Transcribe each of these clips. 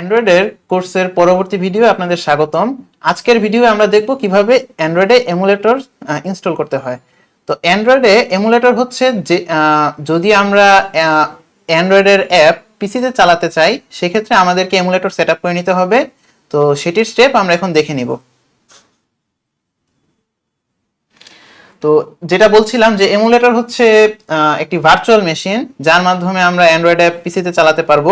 অ্যান্ড্রয়েডের কোর্সের পরবর্তী ভিডিও আপনাদের স্বাগতম। আজকের ভিডিও আমরা দেখব কীভাবে অ্যান্ড্রয়েডে এমুলেটর ইনস্টল করতে হয়। তো অ্যান্ড্রয়েডে এমুলেটর হচ্ছে যে যদি আমরা অ্যান্ড্রয়েডের অ্যাপ পিসিতে চালাতে চাই, সেক্ষেত্রে আমাদেরকে এমুলেটর সেট করে নিতে হবে। তো সেটির স্টেপ আমরা এখন দেখে নিব। তো যেটা বলছিলাম যে এমুলেটর হচ্ছে একটি ভার্চুয়াল মেশিন যার মাধ্যমে আমরা অ্যান্ড্রয়েড অ্যাপ পিসিতে চালাতে পারব।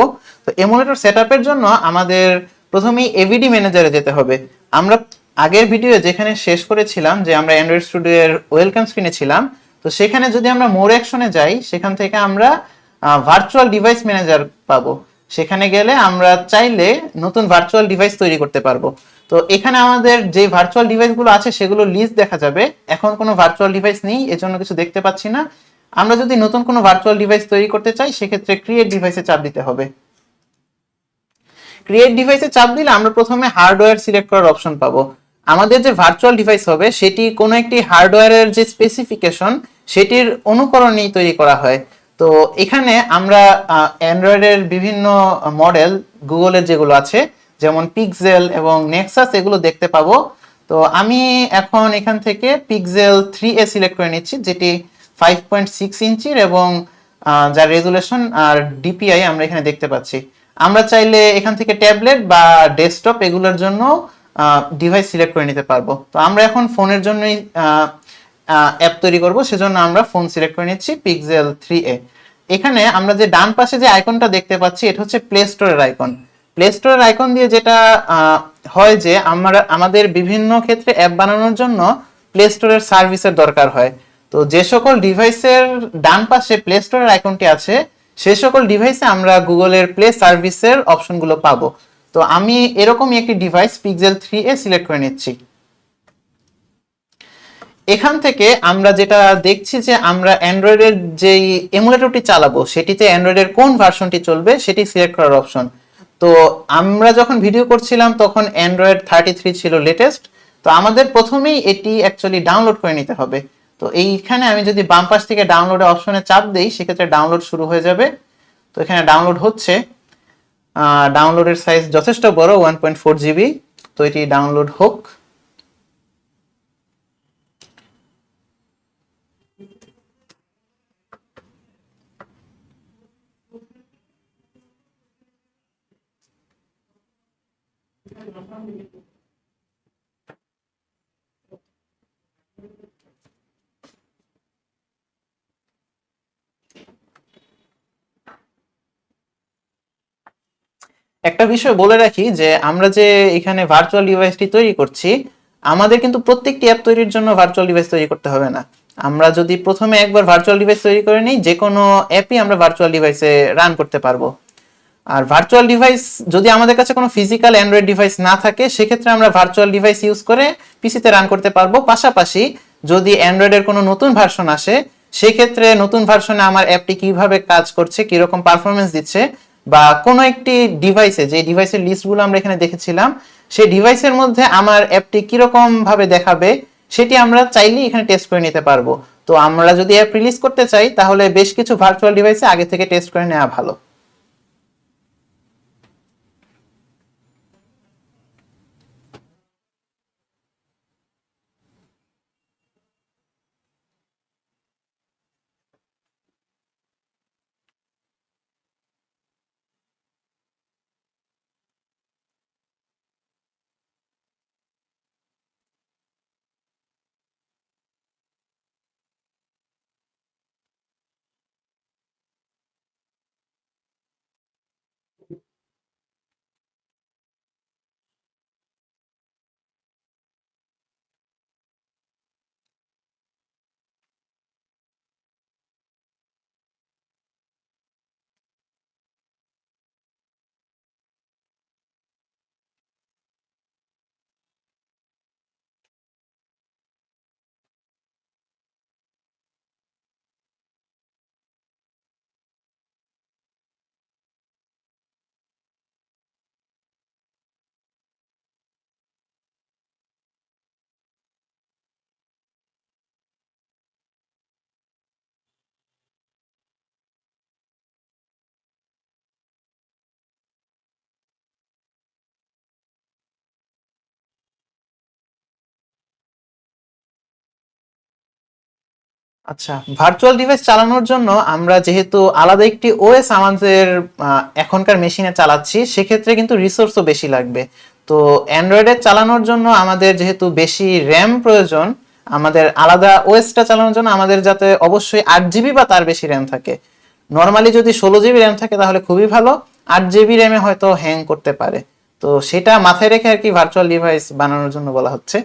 তো এমুলেটর সেটআপের জন্য আমাদের প্রথমেই এভিডি ম্যানেজারে যেতে হবে। আমরা আগের ভিডিও যেখানে শেষ করেছিলাম যে আমরা অ্যান্ড্রয়েড স্টুডিওর ওয়েলকাম স্ক্রিনে ছিলাম, তো সেখানে যদি আমরা মোর অ্যাকশনে যাই, সেখান থেকে আমরা ভার্চুয়াল ডিভাইস ম্যানেজার পাবো। সেখানে গেলে আমরা চাইলে নতুন ভার্চুয়াল ডিভাইস তৈরি করতে পারব। তো এখানে আমাদের যে ভার্চুয়াল ডিভাইসগুলো আছে সেগুলো লিস্ট দেখা যাবে। এখন কোনো ভার্চুয়াল ডিভাইস নেই, এজন্য কিছু দেখতে পাচ্ছি না। আমরা যদি নতুন কোনো ভার্চুয়াল ডিভাইস তৈরি করতে চাই, সেক্ষেত্রে ক্রিয়েট ডিভাইসে চাপ দিতে হবে। ক্রিয়েট ডিভাইসে চাপ দিলে আমরা প্রথমে হার্ডওয়্যার সিলেক্ট করার অপশন পাবো। আমাদের যে ভার্চুয়াল ডিভাইস হবে, সেটি কোনো একটি হার্ডওয়্যারের যে স্পেসিফিকেশন সেটির অনুকরণেই তৈরি করা হয়। তো এখানে আমরা অ্যান্ড্রয়েডের বিভিন্ন মডেল গুগলের যেগুলো আছে যেমন পিকজেল এবং নেক্সাস এগুলো দেখতে পাবো। তো আমি এখন এখান থেকে পিকজেল থ্রি এ সিলেক্ট করে নিচ্ছি, যেটি ফাইভ পয়েন্ট সিক্স ইঞ্চির এবং যার রেজুলেশন আর ডিপিআই আমরা এখানে দেখতে পাচ্ছি। আমরা চাইলে এখান থেকে ট্যাবলেট বা ডেস্কটপ এগুলোর জন্য ডিভাইস সিলেক্ট করে নিতে পারব। তো আমরা এখন ফোনের জন্যই অ্যাপ তৈরি করব, সেজন্য আমরা ফোন সিলেক্ট করে নিচ্ছি পিকজেল থ্রি এ এখানে আমরা যে ডান পাশে যে আইকনটা দেখতে পাচ্ছি, এটা হচ্ছে প্লে স্টোরের আইকন প্লে স্টোরের আইকন দিয়ে যেটা হয় যে আমরা, আমাদের বিভিন্ন ক্ষেত্রে অ্যাপ বানানোর জন্য প্লে স্টোরের সার্ভিসের দরকার হয়। তো যে সকল ডিভাইসের ডান পাশে প্লে স্টোরের আইকনটি আছে, সে সকল ডিভাইসে আমরা গুগলের প্লে সার্ভিসের অপশনগুলো পাবো। তো আমি এরকমই একটি device pixel three A select করে নিচ্ছি। এখান থেকে আমরা যেটা দেখছি যে আমরা অ্যান্ড্রয়েডের যেই এমুলেটরটি চালাবো, সেটিতে অ্যান্ড্রয়েডের কোন ভার্সনটি চলবে, সেটি সিলেক্ট করার অপশন তো আমরা যখন ভিডিও করছিলাম, তখন অ্যান্ড্রয়েড থার্টি থ্রি ছিল লেটেস্ট তো আমাদের প্রথমেই এটি অ্যাকচুয়ালি ডাউনলোড করে নিতে হবে। তো এইখানে আমি যদি বাম পাশ থেকে ডাউনলোডের অপশনে চাপ দিই, সেক্ষেত্রে ডাউনলোড শুরু হয়ে যাবে। তো এখানে ডাউনলোড হচ্ছে। ডাউনলোডের সাইজ যথেষ্ট বড় ওয়ান পয়েন্ট ফোর জিবি তো এটি ডাউনলোড হোক। একটা বিষয় বলে রাখি যে আমরা যে এখানে ভার্চুয়াল ডিভাইসটি তৈরি করছি, আমাদের কিন্তু প্রত্যেকটি অ্যাপ তৈরির জন্য ভার্চুয়াল ডিভাইস তৈরি করতে হবে না। আমরা যদি প্রথমে একবার ভার্চুয়াল ডিভাইস তৈরি করে নিই যে কোনো অ্যাপই আমরা ভার্চুয়াল ডিভাইসে রান করতে পারব। আর ভার্চুয়াল ডিভাইস যদি আমাদের কাছে কোনো ফিজিক্যাল অ্যান্ড্রয়েড ডিভাইস না থাকে, সেক্ষেত্রে আমরা ভার্চুয়াল ডিভাইস ইউজ করে পিসিতে রান করতে পারব। পাশাপাশি যদি অ্যান্ড্রয়েডের কোনো নতুন ভার্সন আসে, সেক্ষেত্রে নতুন ভার্সনে আমার অ্যাপটি কীভাবে কাজ করছে, কীরকম পারফরমেন্স দিচ্ছে, বা কোনো একটি ডিভাইসে যে ডিভাইসের লিস্টগুলো আমরা এখানে দেখেছিলাম, সেই ডিভাইসের মধ্যে আমার অ্যাপটি কীরকম ভাবে দেখাবে, সেটি আমরা চাইলেই এখানে টেস্ট করে নিতে পারব। তো আমরা যদি অ্যাপ রিলিজ করতে চাই, তাহলে বেশ কিছু ভার্চুয়াল ডিভাইসে আগে থেকে টেস্ট করে নেওয়া ভালো। আচ্ছা ভার্চুয়াল ডিভাইস চালানোর জন্য আমরা যেহেতু আলাদা একটি ওএস আমাদের এখনকার মেশিনে চালাচ্ছি, সেক্ষেত্রে কিন্তু রিসোর্সও বেশি লাগবে। তো অ্যান্ড্রয়েডে চালানোর জন্য আমাদের যেহেতু বেশি র্যাম প্রয়োজন, আমাদের আলাদা ওএসটা চালানোর জন্য আমাদের যাতে অবশ্যই আট জিবি বা তার বেশি র্যাম থাকে। নর্মালি যদি ষোলো জিবি র্যাম থাকে তাহলে খুবই ভালো, আট জিবি র্যামে হয়তো হ্যাং করতে পারে। তো সেটা মাথায় রেখে আর কি ভার্চুয়াল ডিভাইস বানানোর জন্য বলা হচ্ছে।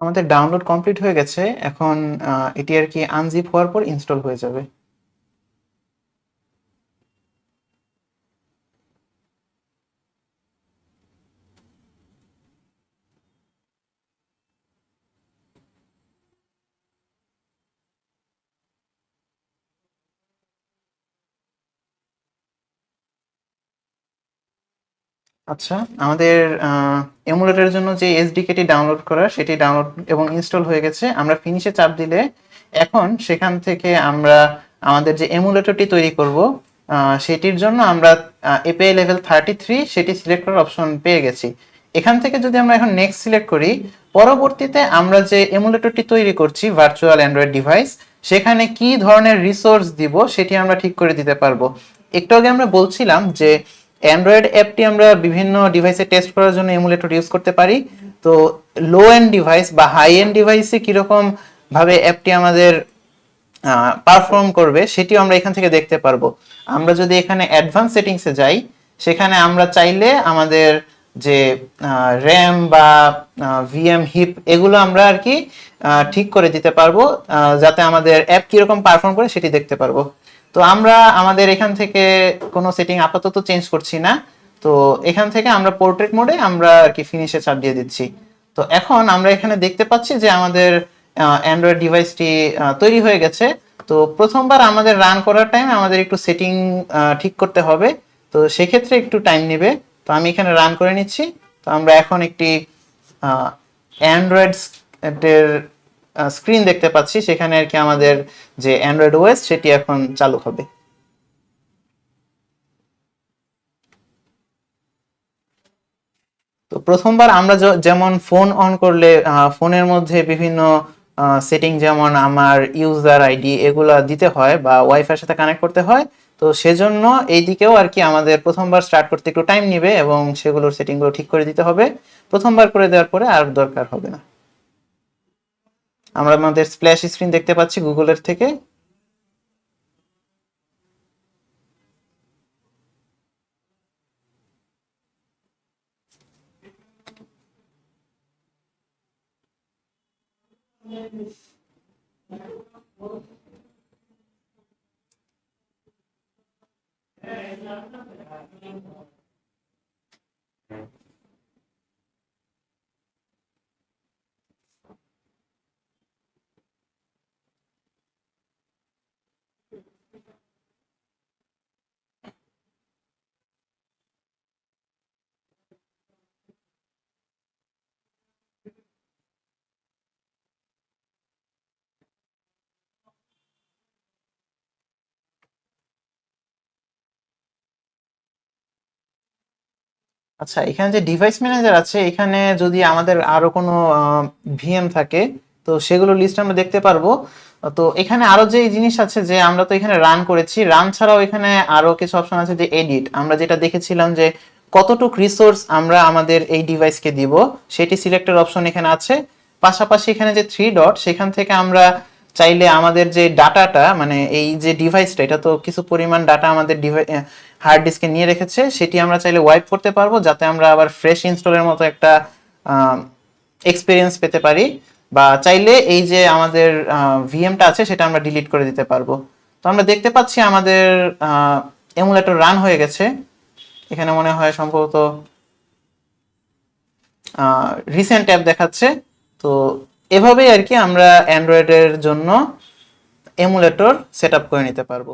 আমাদের ডাউনলোড কমপ্লিট হয়ে গেছে। এখন এটি আর কি আনজিপ হওয়ার পর ইনস্টল হয়ে যাবে। আচ্ছা আমাদের এমুলেটরের জন্য যে এসডিকেটি ডাউনলোড করা, সেটি ডাউনলোড এবং ইনস্টল হয়ে গেছে। আমরা ফিনিশে চাপ দিলে এখন সেখান থেকে আমরা আমাদের যে এমুলেটরটি তৈরি করব সেটির জন্য আমরা এপিআই লেভেল থার্টি থ্রি সেটি সিলেক্ট করার অপশন পেয়ে গেছি। এখান থেকে যদি আমরা এখন নেক্সট সিলেক্ট করি, পরবর্তীতে আমরা যে এমুলেটরটি তৈরি করছি ভার্চুয়াল অ্যান্ড্রয়েড ডিভাইস সেখানে কি ধরনের রিসোর্স দিব, সেটি আমরা ঠিক করে দিতে পারব। একটু আগে আমরা বলছিলাম যে অ্যান্ড্রয়েড অ্যাপটি আমরা বিভিন্ন ডিভাইসে টেস্ট করার জন্য এমুলেটর ইউজ করতে পারি। তো লো এন্ড ডিভাইস বা হাই এন্ড ডিভাইসে কীরকম ভাবে অ্যাপটি আমাদের পারফর্ম করবে সেটিও আমরা এখান থেকে দেখতে পারব। আমরা যদি এখানে অ্যাডভান্স সেটিংসে যাই, সেখানে আমরা চাইলে আমাদের যে র্যাম বা ভিএম হিপ এগুলো আমরা আর কি ঠিক করে দিতে পারব যাতে আমাদের অ্যাপ কীরকম পারফর্ম করে সেটি দেখতে পারব। তো আমরা আমাদের এখান থেকে কোনো সেটিং আপাতত চেঞ্জ করছি না। তো এখান থেকে আমরা পোর্ট্রেট মোডে আমরা আর কি ফিনিশে চাপ দিয়ে দিচ্ছি। তো এখন আমরা এখানে দেখতে পাচ্ছি যে আমাদের অ্যান্ড্রয়েড ডিভাইসটি তৈরি হয়ে গেছে। তো প্রথমবার আমাদের রান করার টাইম আমাদের একটু সেটিং ঠিক করতে হবে। তো সেক্ষেত্রে একটু টাইম নেবে। তো আমি এখানে রান করে নিচ্ছি। তো আমরা এখন একটি অ্যান্ড্রয়েড স্ক্রিন দেখতে পাচ্ছি, সেখানে আর কি আমাদের যে অ্যান্ড্রয়েড ওএস সেটি এখন চালু হবে। তো প্রথমবার আমরা যেমন ফোন অন করলে ফোনের মধ্যে বিভিন্ন সেটিং যেমন আমার ইউজার আইডি এগুলা দিতে হয় বা ওয়াইফাই সাথে কানেক্ট করতে হয়, তো সেজন্য এই দিকেও আর কি আমাদের প্রথমবার স্টার্ট করতে একটু টাইম নেবে এবং সেগুলোর সেটিংগুলো ঠিক করে দিতে হবে। প্রথমবার করে দেওয়ার পরে আর দরকার হবে না। আমরা আমাদের স্প্ল্যাশ স্ক্রিন দেখতে পাচ্ছি গুগলের থেকে। আচ্ছা এখানে যে ডিভাইস ম্যানেজার আছে, এখানে যদি আমাদের আরও কোনো ভিএম থাকে, তো সেগুলো লিস্ট আমরা দেখতে পারব। তো এখানে আরও যে জিনিস আছে যে আমরা তো এখানে রান করেছি রান ছাড়াও এখানে আরও কিছু অপশন আছে যে এডিট আমরা যেটা দেখেছিলাম যে কতটুক রিসোর্স আমরা আমাদের এই ডিভাইসকে দিব, সেটি সিলেক্টের অপশন এখানে আছে। পাশাপাশি এখানে যে থ্রি ডট সেখান থেকে আমরা চাইলে আমাদের যে ডাটাটা মানে এই যে ডিভাইসটা এটা তো কিছু পরিমাণ ডাটা আমাদের হার্ড ডিস্কে নিয়ে রেখেছে, সেটি আমরা চাইলে ওয়াইপ করতে পারব যাতে আমরা আবার ফ্রেশ ইনস্টলের মতো একটা এক্সপিরিয়েন্স পেতে পারি। বা চাইলে এই যে আমাদের ভিএমটা আছে, সেটা আমরা ডিলিট করে দিতে পারব। তো আমরা দেখতে পাচ্ছি আমাদের এমুলেটর রান হয়ে গেছে। এখানে মনে হয় সম্ভবত রিসেন্ট অ্যাপ দেখাচ্ছে। তো এভাবেই আর কি আমরা অ্যান্ড্রয়েডের জন্য এমুলেটর সেট আপ করে নিতে পারব।